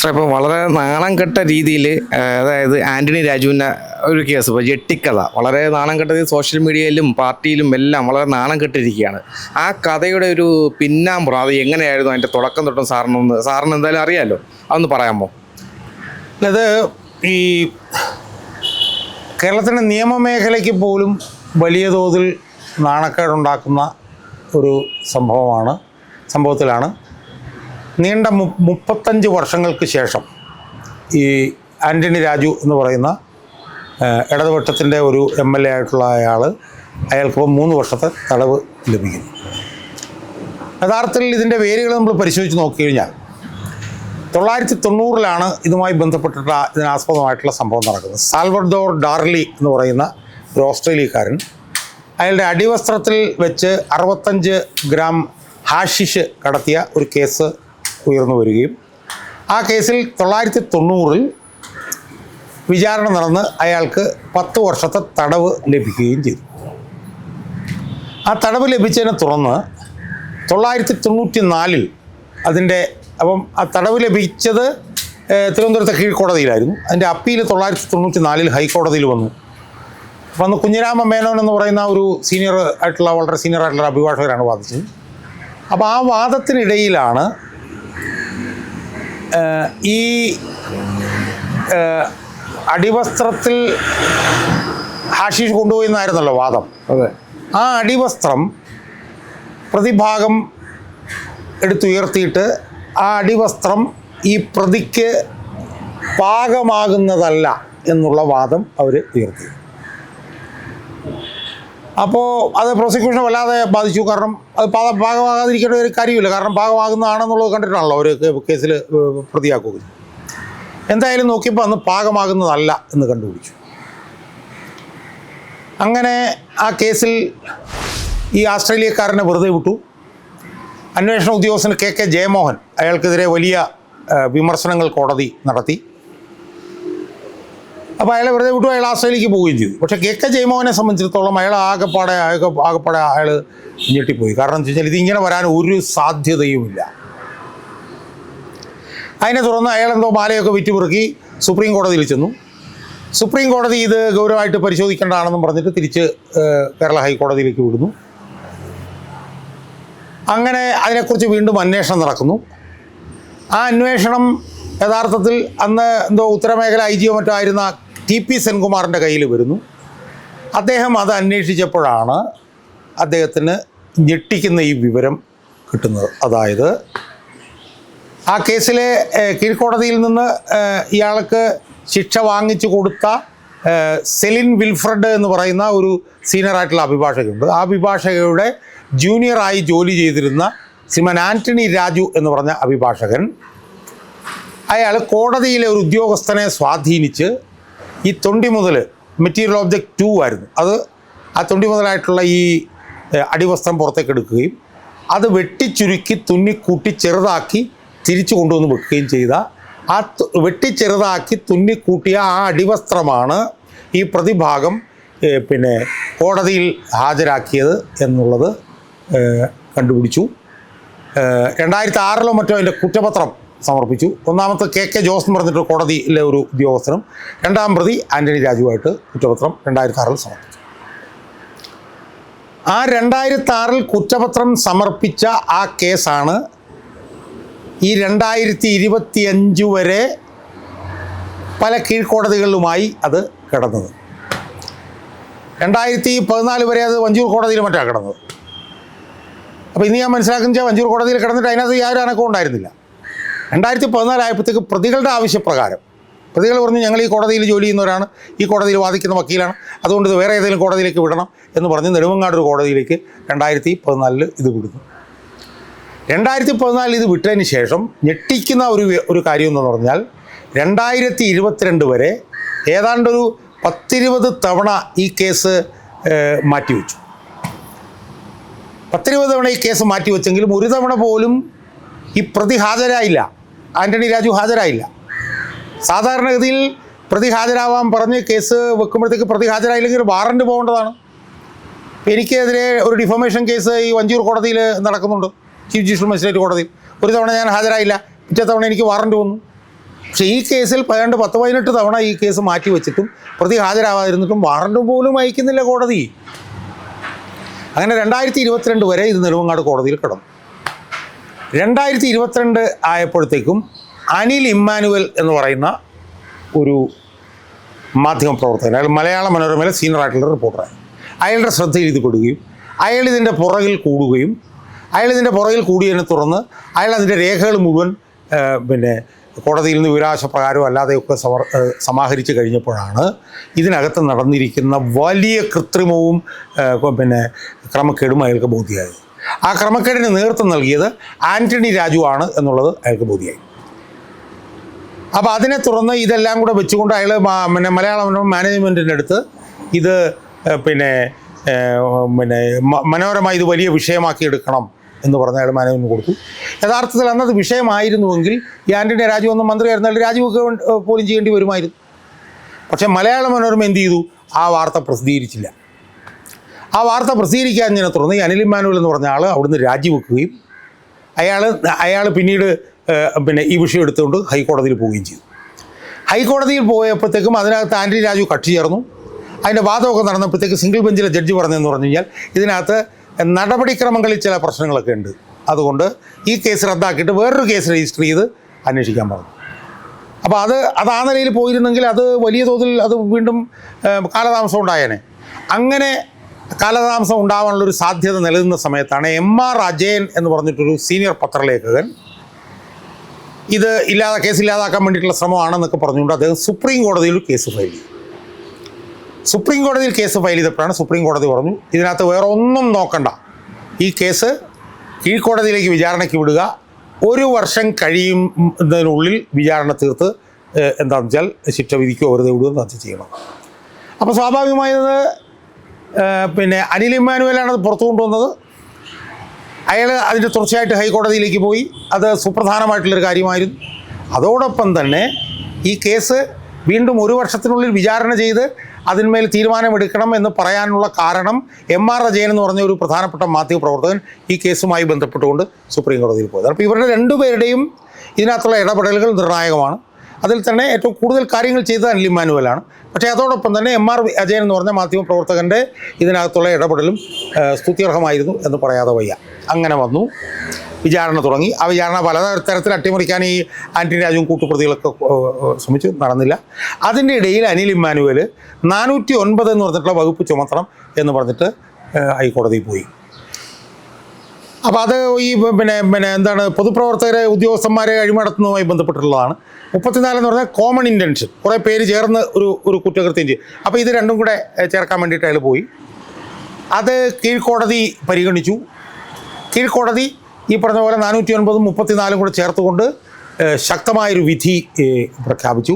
Sir ഇപ്പോൾ വളരെ നാണം കെട്ട രീതിയിൽ അതായത് ആന്റണി രാജുവിന്റെ ഒരു കേസ് ഇപ്പോൾ ജെട്ടിക്കഥ വളരെ നാണം കെട്ടത് സോഷ്യൽ മീഡിയയിലും പാർട്ടിയിലും എല്ലാം വളരെ നാണം കെട്ടിരിക്കുകയാണ്. ആ കഥയുടെ ഒരു പിന്നാമ്പുറം അത് എങ്ങനെയായിരുന്നു അതിന്റെ തുടക്കം തൊട്ടും സാറിനൊന്ന് സാറിന് എന്തായാലും അറിയാമല്ലോ അതൊന്ന് പറയാമോ? അത് ഈ കേരളത്തിന്റെ നിയമമേഖലയ്ക്ക് പോലും വലിയ തോതിൽ നാണക്കേടുണ്ടാക്കുന്ന ഒരു സംഭവമാണ് സംഭവത്തിലാണ്. നീണ്ട മു മുപ്പത്തഞ്ച് വർഷങ്ങൾക്ക് ശേഷം ഈ ആന്റണി രാജു എന്ന് പറയുന്ന ഇടതുപക്ഷത്തിന്റെ ഒരു എം എൽ എ ആയിട്ടുള്ള അയാൾ അയാൾക്കിപ്പോൾ മൂന്ന് വർഷത്തെ തടവ് ലഭിക്കുന്നു. യഥാർത്ഥത്തിൽ ഇതിന്റെ വേരുകൾ നമ്മൾ പരിശോധിച്ച് നോക്കിക്കഴിഞ്ഞാൽ തൊള്ളായിരത്തി തൊണ്ണൂറിലാണ് ഇതുമായി ബന്ധപ്പെട്ടിട്ട് ഇതിനാസ്പദമായിട്ടുള്ള സംഭവം നടക്കുന്നത്. സാൽവഡോർ ഡാർലി എന്ന് പറയുന്ന ഒരു ഓസ്ട്രേലിയക്കാരൻ അയാളുടെ അടിവസ്ത്രത്തിൽ വെച്ച് അറുപത്തഞ്ച് ഗ്രാം ഹാഷിഷ് കടത്തിയ ഒരു കേസ് ഉയർന്നു വരികയും ആ കേസിൽ തൊള്ളായിരത്തി തൊണ്ണൂറിൽ വിചാരണ നടന്ന് അയാൾക്ക് പത്ത് വർഷത്തെ തടവ് ലഭിക്കുകയും ചെയ്തു. ആ തടവ് ലഭിച്ചതിനെ തുടർന്ന് തൊള്ളായിരത്തി തൊണ്ണൂറ്റി നാലിൽ അതിന്റെ അപ്പം ആ തടവ് ലഭിച്ചത് തിരുവനന്തപുരത്തെ കീഴ്ക്കോടതിയിലായിരുന്നു. അതിന്റെ അപ്പീൽ തൊള്ളായിരത്തി തൊണ്ണൂറ്റി നാലിൽ ഹൈക്കോടതിയിൽ വന്നു. അപ്പം അന്ന് കുഞ്ഞിരാമ മേനോൻ എന്ന് പറയുന്ന ഒരു സീനിയർ ആയിട്ടുള്ള വളരെ സീനിയർ ആയിട്ടുള്ള അഭിഭാഷകരാണ് വാദിച്ചത്. അപ്പോൾ ആ വാദത്തിനിടയിലാണ് ഈ അടിവസ്ത്രത്തിൽ ഹാഷീഷ് കൊണ്ടുപോയി എന്നായിരുന്നല്ലോ വാദം. അതെ. ആ അടിവസ്ത്രം പ്രതിഭാഗം എടുത്തുയർത്തിയിട്ട് ആ അടിവസ്ത്രം ഈ പ്രതിക്ക് പാകമാകുന്നതല്ല എന്നുള്ള വാദം അവർ ഉയർത്തി. അപ്പോൾ അത് പ്രോസിക്യൂഷൻ വല്ലാതെ ബാധിച്ചു. കാരണം അത് ഭാഗമാകാതിരിക്കേണ്ട ഒരു കാര്യമില്ല. കാരണം ഭാഗമാകുന്നതാണെന്നുള്ളത് കണ്ടിട്ടാണല്ലോ അവർ കേസിൽ പ്രതിയാക്കുക എന്തായാലും നോക്കിയപ്പോൾ അന്ന് പാകമാകുന്നതല്ല എന്ന് കണ്ടുപിടിച്ചു. അങ്ങനെ ആ കേസിൽ ഈ ആസ്ട്രേലിയക്കാരനെ വെറുതെ വിട്ടു. അന്വേഷണ ഉദ്യോഗസ്ഥൻ കെ കെ ജയമോഹൻ അയാൾക്കെതിരെ വലിയ വിമർശനങ്ങൾ കോടതി നടത്തി. അപ്പോൾ അയാളെ വെറുതെ വിട്ടു അയാൾ ആസ്ട്രേലിയക്ക് പോവുകയും ചെയ്തു. പക്ഷേ കെ കെ ജയമോഹനെ സംബന്ധിച്ചിടത്തോളം അയാൾ ആകെപ്പാടെ ആകെ ആകെപ്പാടെ അയാൾ ഞെട്ടിപ്പോയി. കാരണം എന്താ വെച്ചാൽ ഇതിങ്ങനെ വരാൻ ഒരു സാധ്യതയുമില്ല. അതിനെ തുടർന്ന് അയാൾ എന്തോ മാലയൊക്കെ വിറ്റുപെറുക്കി സുപ്രീം കോടതിയിൽ ചെന്നു. സുപ്രീം കോടതി ഇത് ഗൗരവമായിട്ട് പരിശോധിക്കേണ്ടതാണെന്നും പറഞ്ഞിട്ട് തിരിച്ച് കേരള ഹൈക്കോടതിയിലേക്ക് വിടുന്നു. അങ്ങനെ അതിനെക്കുറിച്ച് വീണ്ടും അന്വേഷണം നടക്കുന്നു. ആ അന്വേഷണം യഥാർത്ഥത്തിൽ അന്ന് എന്തോ ഉത്തരമേഖല ഐ ജിയോ മറ്റോ ആയിരുന്ന ടി പി സെൻകുമാറിന്റെ കയ്യിൽ വരുന്നു. അദ്ദേഹം അത് അന്വേഷിച്ചപ്പോഴാണ് അദ്ദേഹത്തിന് ഞെട്ടിക്കുന്ന ഈ വിവരം കിട്ടുന്നത്. അതായത് ആ കേസിലെ കീഴ്ക്കോടതിയിൽ നിന്ന് ഇയാൾക്ക് ശിക്ഷ വാങ്ങിച്ചു കൊടുത്ത സെലിൻ വിൽഫ്രഡ് എന്ന് പറയുന്ന ഒരു സീനിയറായിട്ടുള്ള അഭിഭാഷകയുണ്ട്. ആ അഭിഭാഷകയുടെ ജൂനിയറായി ജോലി ചെയ്തിരുന്ന ശ്രീമാൻ ആന്റണി രാജു എന്ന് പറഞ്ഞ അഭിഭാഷകൻ അയാൾ കോടതിയിലെ ഒരു ഉദ്യോഗസ്ഥനെ സ്വാധീനിച്ച് ഈ തൊണ്ടി മുതൽ മെറ്റീരിയൽ ഓബ്ജക്റ്റ് ടു ആയിരുന്നു. അത് ആ തൊണ്ടി മുതലായിട്ടുള്ള ഈ അടിവസ്ത്രം പുറത്തേക്ക് എടുക്കുകയും അത് വെട്ടിച്ചുരുക്കി തുന്നിക്കൂട്ടി ചെറുതാക്കി തിരിച്ചു കൊണ്ടുവന്ന് വെക്കുകയും ചെയ്ത ആ തു- വെട്ടിച്ചെറുതാക്കി തുന്നിക്കൂട്ടിയ ആ അടിവസ്ത്രമാണ് ഈ പ്രതിഭാഗം പിന്നെ കോടതിയിൽ ഹാജരാക്കിയത് എന്നുള്ളത് കണ്ടുപിടിച്ചു. രണ്ടായിരത്തി ആറിലോ മറ്റോ അതിന്റെ കുറ്റപത്രം സമർപ്പിച്ചു. ഒന്നാമത്തെ കെ കെ ജോസ് എന്ന് പറഞ്ഞിട്ട് കോടതിയിലെ ഒരു ഉദ്യോഗസ്ഥനും രണ്ടാം പ്രതി ആന്റണി രാജുവായിട്ട് കുറ്റപത്രം രണ്ടായിരത്തി ആറിൽ സമർപ്പിച്ചു. ആ രണ്ടായിരത്തി ആറിൽ കുറ്റപത്രം സമർപ്പിച്ച ആ കേസാണ് ഈ രണ്ടായിരത്തി ഇരുപത്തി അഞ്ച് വരെ പല കീഴ്ക്കോടതികളിലുമായി അത് കിടന്നത്. രണ്ടായിരത്തി പതിനാല് വരെ അത് വഞ്ചൂർ കോടതിയിൽ മറ്റാണ് കിടന്നത്. അപ്പോൾ ഇന്ന് ഞാൻ മനസ്സിലാക്കുന്ന വഞ്ചൂർ കോടതിയിൽ കിടന്നിട്ട് അതിനകത്ത് യാതൊരു അനക്കവും ഉണ്ടായിരുന്നില്ല. രണ്ടായിരത്തി പതിനാലായപ്പോഴത്തേക്ക് പ്രതികളുടെ ആവശ്യപ്രകാരം. പ്രതികൾ പറഞ്ഞു ഞങ്ങൾ ഈ കോടതിയിൽ ജോലി ചെയ്യുന്നവരാണ്. ഈ കോടതിയിൽ വാദിക്കുന്ന വക്കീലാണ്. അതുകൊണ്ട് ഇത് വേറെ ഏതെങ്കിലും കോടതിയിലേക്ക് വിടണം എന്ന് പറഞ്ഞ് നെടുമങ്ങാട് ഒരു കോടതിയിലേക്ക് രണ്ടായിരത്തി പതിനാലിൽ ഇത് വിടുന്നു. രണ്ടായിരത്തി പതിനാലിൽ ഇത് വിട്ടതിന് ശേഷം ഞെട്ടിക്കുന്ന ഒരു ഒരു കാര്യം എന്ന് പറഞ്ഞാൽ രണ്ടായിരത്തി ഇരുപത്തിരണ്ട് വരെ ഏതാണ്ടൊരു പത്തിരുപത് തവണ ഈ കേസ് മാറ്റിവെച്ചു. പത്തിരുപത് തവണ ഈ കേസ് മാറ്റിവെച്ചെങ്കിലും ഒരു തവണ പോലും ഈ പ്രതി ഹാജരായില്ല. ആന്റണി രാജു ഹാജരായില്ല. സാധാരണഗതിയിൽ പ്രതി ഹാജരാവാൻ പറഞ്ഞ് കേസ് വെക്കുമ്പോഴത്തേക്ക് പ്രതി ഹാജരായില്ലെങ്കിൽ വാറണ്ട് പോകേണ്ടതാണ്. എനിക്കെതിരെ ഒരു ഡിഫോമേഷൻ കേസ് ഈ വഞ്ചൂർ കോടതിയിൽ നടക്കുന്നുണ്ട്. ചീഫ് ജുഡീഷ്യൽ മജിസ്ട്രേറ്റ് കോടതിയിൽ ഒരു തവണ ഞാൻ ഹാജരായില്ല. പിറ്റേ തവണ എനിക്ക് വാറണ്ട് വന്നു. പക്ഷേ ഈ കേസിൽ പതിനെട്ട് പത്ത് പതിനെട്ട് തവണ ഈ കേസ് മാറ്റി വെച്ചിട്ടും പ്രതി ഹാജരാവാതിരുന്നിട്ടും വാറണ്ട് പോലും അയക്കുന്നില്ല കോടതി. അങ്ങനെ രണ്ടായിരത്തി ഇരുപത്തിരണ്ട് വരെ ഇത് നെടുമങ്ങാട് കോടതിയിൽ കിടന്നു. രണ്ടായിരത്തി ഇരുപത്തിരണ്ട് ആയപ്പോഴത്തേക്കും അനിൽ ഇമ്മാനുവൽ എന്ന് പറയുന്ന ഒരു മാധ്യമപ്രവർത്തകൻ അയാൾ മലയാള മനോരമയിലെ സീനിയർ ആയിട്ടുള്ള റിപ്പോർട്ടറാണ് അയാളുടെ ശ്രദ്ധയിൽ ഇത് പെടുകയും അയാൾ ഇതിന്റെ പുറകിൽ കൂടുകയും അയാൾ ഇതിന്റെ പുറകിൽ കൂടിയതിനെ തുടർന്ന് അയാൾ അതിന്റെ രേഖകൾ മുഴുവൻ പിന്നെ കോടതിയിൽ നിന്ന് വിവരാശപ്രകാരവും അല്ലാതെയൊക്കെ സമർ സമാഹരിച്ച് കഴിഞ്ഞപ്പോഴാണ് ഇതിനകത്ത് നടന്നിരിക്കുന്ന വലിയ കൃത്രിമവും പിന്നെ ക്രമക്കേടും അയാൾക്ക് ബോധ്യമായത്. ആ ക്രമക്കേടിന് നേതൃത്വം നൽകിയത് ആന്റണി രാജു ആണ് എന്നുള്ളത് അയാൾക്ക് ബോധ്യമായി അപ്പോൾ അതിനെ തുടർന്ന് ഇതെല്ലാം കൂടെ വെച്ചുകൊണ്ട് അയാൾ പിന്നെ മലയാള മാനേജ്മെന്റിന്റെ അടുത്ത് ഇത് പിന്നെ പിന്നെ മനോരമ ഇത് വലിയ വിഷയമാക്കി എടുക്കണം എന്ന് പറഞ്ഞ് അയാൾ മാനേജ്മെന്റ് കൊടുത്തു. യഥാർത്ഥത്തിൽ അന്നത് വിഷയമായിരുന്നുവെങ്കിൽ ഈ ആന്റണി രാജു ഒന്ന് മന്ത്രിയായിരുന്നാൽ രാജിവെക്കുക പോലും ചെയ്യേണ്ടി വരുമായിരുന്നു. പക്ഷേ മലയാള മനോരമ എന്ത് ചെയ്തു? ആ വാർത്ത പ്രസിദ്ധീകരിച്ചില്ല. ആ വാർത്ത പ്രസിദ്ധീകരിക്കാഞ്ഞതിനെ തുടർന്ന് ഈ അനിൽ ഇമ്മാനുവൽ എന്ന് പറഞ്ഞ ആൾ അവിടുന്ന് രാജിവെക്കുകയും അയാൾ അയാൾ പിന്നീട് പിന്നെ ഈ വിഷയം എടുത്തുകൊണ്ട് ഹൈക്കോടതിയിൽ പോവുകയും ചെയ്തു. ഹൈക്കോടതിയിൽ പോയപ്പോഴത്തേക്കും അതിനകത്ത് ആന്റണി രാജു കക്ഷി ചേർന്നു. അതിന്റെ വാദമൊക്കെ നടന്നപ്പോഴത്തേക്ക് സിംഗിൾ ബെഞ്ചിലെ ജഡ്ജി പറഞ്ഞതെന്ന് പറഞ്ഞു കഴിഞ്ഞാൽ ഇതിനകത്ത് നടപടിക്രമങ്ങളിൽ ചില പ്രശ്നങ്ങളൊക്കെ ഉണ്ട്. അതുകൊണ്ട് ഈ കേസ് റദ്ദാക്കിയിട്ട് വേറൊരു കേസ് രജിസ്റ്റർ ചെയ്ത് അന്വേഷിക്കാൻ പറഞ്ഞു. അപ്പോൾ അത് അത് ആ നിലയിൽ പോയിരുന്നെങ്കിൽ അത് വലിയ തോതിൽ അത് വീണ്ടും കാലതാമസം ഉണ്ടായേനെ. അങ്ങനെ കാലതാമസം ഉണ്ടാവാനുള്ളൊരു സാധ്യത നിലനിന്ന സമയത്താണ് എം ആർ അജയൻ എന്ന് പറഞ്ഞിട്ടൊരു സീനിയർ പത്രലേഖകൻ. ഇത് ഇല്ലാതെ കേസ് ഇല്ലാതാക്കാൻ വേണ്ടിയിട്ടുള്ള ശ്രമമാണെന്നൊക്കെ പറഞ്ഞുകൊണ്ട് അദ്ദേഹം സുപ്രീം കോടതിയിൽ കേസ് ഫയൽ ചെയ്തു. സുപ്രീം കോടതിയിൽ കേസ് ഫയൽ ചെയ്തപ്പോഴാണ് സുപ്രീം കോടതി പറഞ്ഞു ഇതിനകത്ത് വേറെ ഒന്നും നോക്കണ്ട. ഈ കേസ് കീഴ്ക്കോടതിയിലേക്ക് വിചാരണയ്ക്ക് വിടുക. ഒരു വർഷം കഴിയുന്നതിനുള്ളിൽ വിചാരണ തീർത്ത് എന്താണെന്ന് വെച്ചാൽ ശിക്ഷ വിധിക്കുകയോ വെറുതെ വിടുകയോ അത് ചെയ്യണം. അപ്പോൾ സ്വാഭാവികമായത് പിന്നെ അനിൽ ഇമ്മാനുവലാണ് അത് പുറത്തു കൊണ്ടുവന്നത്. അയാൾ അതിന്റെ തുടർച്ചയായിട്ട് ഹൈക്കോടതിയിലേക്ക് പോയി. അത് സുപ്രധാനമായിട്ടുള്ളൊരു കാര്യമായിരുന്നു. അതോടൊപ്പം തന്നെ ഈ കേസ് വീണ്ടും ഒരു വർഷത്തിനുള്ളിൽ വിചാരണ ചെയ്ത് അതിന്മേൽ തീരുമാനമെടുക്കണം എന്ന് പറയാനുള്ള കാരണം എം ആർ അജയൻ എന്ന് പറഞ്ഞ ഒരു പ്രധാനപ്പെട്ട മാധ്യമപ്രവർത്തകൻ ഈ കേസുമായി ബന്ധപ്പെട്ടുകൊണ്ട് സുപ്രീം കോടതിയിൽ പോയത്. അപ്പോൾ ഇവരുടെ രണ്ടുപേരുടെയും ഇതിനകത്തുള്ള ഇടപെടലുകൾ നിർണായകമാണ്. അതിൽ തന്നെ ഏറ്റവും കൂടുതൽ കാര്യങ്ങൾ ചെയ്തത് അനിൽ ഇമ്മാനുവലാണ് പക്ഷേ അതോടൊപ്പം തന്നെ എം ആർ അജയൻ എന്ന് പറഞ്ഞ മാധ്യമ പ്രവർത്തകന്റെ ഇതിനകത്തുള്ള ഇടപെടലും സ്തുത്യർഹമായിരുന്നു എന്ന് പറയാതെ വയ്യ. അങ്ങനെ വന്നു. വിചാരണ തുടങ്ങി. ആ വിചാരണ പല തരത്തിൽ അട്ടിമറിക്കാൻ ഈ ആന്റണി രാജുവും കൂട്ടുപ്രതികളൊക്കെ ശ്രമിച്ചു. നടന്നില്ല. അതിന്റെ ഇടയിൽ അനിൽ ഇമ്മാനുവൽ നാനൂറ്റി ഒൻപത് എന്ന് പറഞ്ഞിട്ടുള്ള വകുപ്പ് ചുമത്തണം എന്ന് പറഞ്ഞിട്ട് ഹൈക്കോടതിയിൽ പോയി. അപ്പോൾ അത് ഈ പിന്നെ പിന്നെ എന്താണ് പൊതുപ്രവർത്തകരെ ഉദ്യോഗസ്ഥന്മാരെ അഴിമടത്തുന്നതുമായി ബന്ധപ്പെട്ടിട്ടുള്ളതാണ്. മുപ്പത്തിനാല് എന്ന് പറഞ്ഞാൽ കോമൺ ഇന്റൻഷൻ കുറേ പേര് ചേർന്ന് ഒരു ഒരു കുറ്റകൃത്യം ചെയ്യും അപ്പോൾ ഇത് രണ്ടും കൂടെ ചേർക്കാൻ വേണ്ടിയിട്ട് അയാൾ പോയി. അത് കീഴ്ക്കോടതി പരിഗണിച്ചു. കീഴ്ക്കോടതി ഈ പറഞ്ഞ പോലെ നാനൂറ്റി ഒൻപതും മുപ്പത്തിനാലും കൂടെ ചേർത്തുകൊണ്ട് ശക്തമായൊരു വിധി പ്രഖ്യാപിച്ചു.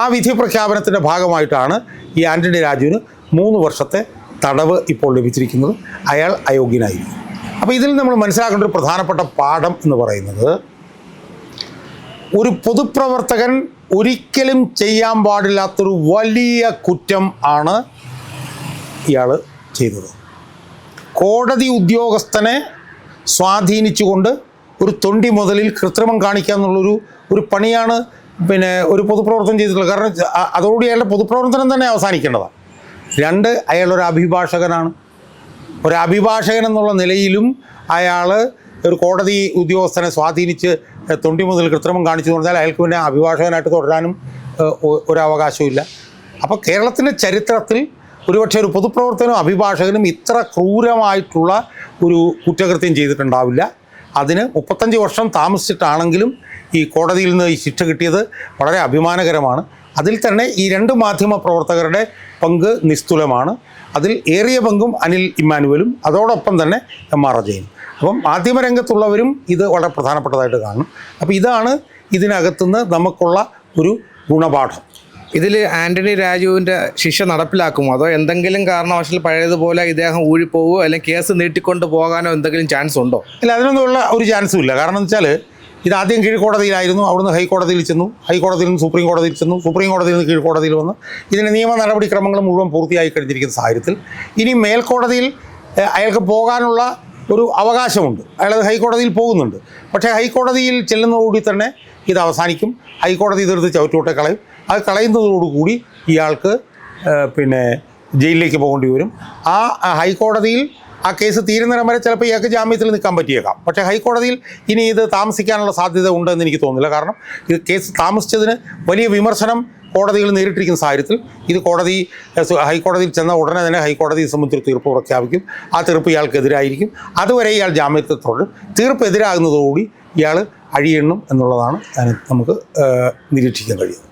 ആ വിധി പ്രഖ്യാപനത്തിന്റെ ഭാഗമായിട്ടാണ് ഈ ആന്റണി രാജുവിന് മൂന്ന് വർഷത്തെ തടവ് ഇപ്പോൾ ലഭിച്ചിരിക്കുന്നത്. അയാൾ അയോഗ്യനായിരിക്കും. അപ്പോൾ ഇതിൽ നമ്മൾ മനസ്സിലാക്കേണ്ട ഒരു പ്രധാനപ്പെട്ട പാഠം എന്ന് പറയുന്നത് ഒരു പൊതുപ്രവർത്തകൻ ഒരിക്കലും ചെയ്യാൻ പാടില്ലാത്തൊരു വലിയ കുറ്റം ആണ് ഇയാൾ ചെയ്തത്. കോടതി ഉദ്യോഗസ്ഥനെ സ്വാധീനിച്ചുകൊണ്ട് ഒരു തൊണ്ടി മുതലിൽ കൃത്രിമം കാണിക്കുക എന്നുള്ളൊരു ഒരു പണിയാണ് പിന്നെ ഒരു പൊതുപ്രവർത്തനം ചെയ്തിട്ടുള്ളത്. കാരണം അതോടുകൂടി അയാളുടെ പൊതുപ്രവർത്തനം തന്നെ അവസാനിക്കേണ്ടതാണ്. രണ്ട് അയാളൊരു അഭിഭാഷകനാണ്. ഒരു അഭിഭാഷകൻ എന്നുള്ള നിലയിലും അയാൾ ഒരു കോടതി ഉദ്യോഗസ്ഥനെ സ്വാധീനിച്ച് തൊണ്ടി മുതൽ കൃത്രിമം കാണിച്ചു പറഞ്ഞാൽ അയാൾക്ക് പിന്നെ അഭിഭാഷകനായിട്ട് തുടരാനും ഒരു അവകാശവും അപ്പോൾ കേരളത്തിന്റെ ചരിത്രത്തിൽ ഒരുപക്ഷെ ഒരു പൊതുപ്രവർത്തകനും അഭിഭാഷകനും ഇത്ര ക്രൂരമായിട്ടുള്ള ഒരു കുറ്റകൃത്യം ചെയ്തിട്ടുണ്ടാവില്ല. അതിന് മുപ്പത്തഞ്ച് വർഷം താമസിച്ചിട്ടാണെങ്കിലും ഈ കോടതിയിൽ നിന്ന് ഈ ശിക്ഷ കിട്ടിയത് വളരെ അഭിമാനകരമാണ്. അതിൽ തന്നെ ഈ രണ്ട് മാധ്യമ പ്രവർത്തകരുടെ പങ്ക് നിസ്തുലമാണ്. അതിൽ ഏറിയ പങ്കും അനിൽ ഇമ്മാനുവലും അതോടൊപ്പം തന്നെ എം ആർ അജയും അപ്പം മാധ്യമരംഗത്തുള്ളവരും ഇത് വളരെ പ്രധാനപ്പെട്ടതായിട്ട് കാണും. അപ്പോൾ ഇതാണ് ഇതിനകത്തുനിന്ന് നമുക്കുള്ള ഒരു ഗുണപാഠം. ഇതിൽ ആന്റണി രാജുവിന്റെ ശിക്ഷ നടപ്പിലാക്കുമോ? അതോ എന്തെങ്കിലും കാരണവശാൽ പഴയതുപോലെ ഇദ്ദേഹം ഊഴിപ്പോവോ അല്ലെങ്കിൽ കേസ് നീട്ടിക്കൊണ്ട് പോകാനോ എന്തെങ്കിലും ചാൻസ് ഉണ്ടോ അല്ല അതിനൊന്നുമുള്ള ഒരു ചാൻസും ഇല്ല കാരണം എന്ന് വെച്ചാൽ ഇത് ആദ്യം കീഴ്ക്കോടതിയിലായിരുന്നു. അവിടുന്ന് ഹൈക്കോടതിയിൽ ചെന്നു. ഹൈക്കോടതിയിൽ നിന്ന് സുപ്രീം കോടതിയിൽ ചെന്നു. സുപ്രീം കോടതിയിൽ നിന്ന് കീഴ്ക്കോടതിയിൽ വന്ന്. ഇതിന്റെ നിയമ നടപടിക്രമങ്ങൾ മുഴുവൻ പൂർത്തിയായി കഴിഞ്ഞിരിക്കുന്ന സാഹചര്യത്തിൽ ഇനി മേൽക്കോടതിയിൽ അയാൾക്ക് പോകാനുള്ള ഒരു അവകാശമുണ്ട്. അയാളത് ഹൈക്കോടതിയിൽ പോകുന്നുണ്ട്. പക്ഷേ ഹൈക്കോടതിയിൽ ചെല്ലുന്നതോടുകൂടി തന്നെ ഇത് അവസാനിക്കും. ഹൈക്കോടതി ഇതെടുത്ത് ചവിട്ടൂട്ടെ കളയും. അത് കളയുന്നതോടുകൂടി ഇയാൾക്ക് പിന്നെ ജയിലിലേക്ക് പോകേണ്ടി വരും. ആ, ഹൈക്കോടതിയിൽ ആ കേസ് തീരുന്നിടം വരെ ചിലപ്പോൾ ഇയാൾക്ക് ജാമ്യത്തിൽ നിൽക്കാൻ പറ്റിയേക്കാം. പക്ഷേ ഹൈക്കോടതിയിൽ ഇനി ഇത് താമസിക്കാനുള്ള സാധ്യത ഉണ്ടെന്ന് എനിക്ക് തോന്നുന്നില്ല. കാരണം ഇത് കേസ് താമസിച്ചതിന് വലിയ വിമർശനം കോടതികൾ നേരിട്ടിരിക്കുന്ന സാഹചര്യത്തിൽ ഇത് കോടതി ഹൈക്കോടതിയിൽ ചെന്ന ഉടനെ തന്നെ ഹൈക്കോടതി സംബന്ധിച്ച് തീർപ്പ് പ്രഖ്യാപിക്കും. ആ തീർപ്പ് ഇയാൾക്കെതിരായിരിക്കും അതുവരെ ഇയാൾ ജാമ്യത്തിൽ തുടരും. തീർപ്പ് എതിരാകുന്നതോടുകൂടി ഇയാൾ അഴിയണം എന്നുള്ളതാണ് നമുക്ക് നിരീക്ഷിക്കാൻ കഴിയുന്നത്.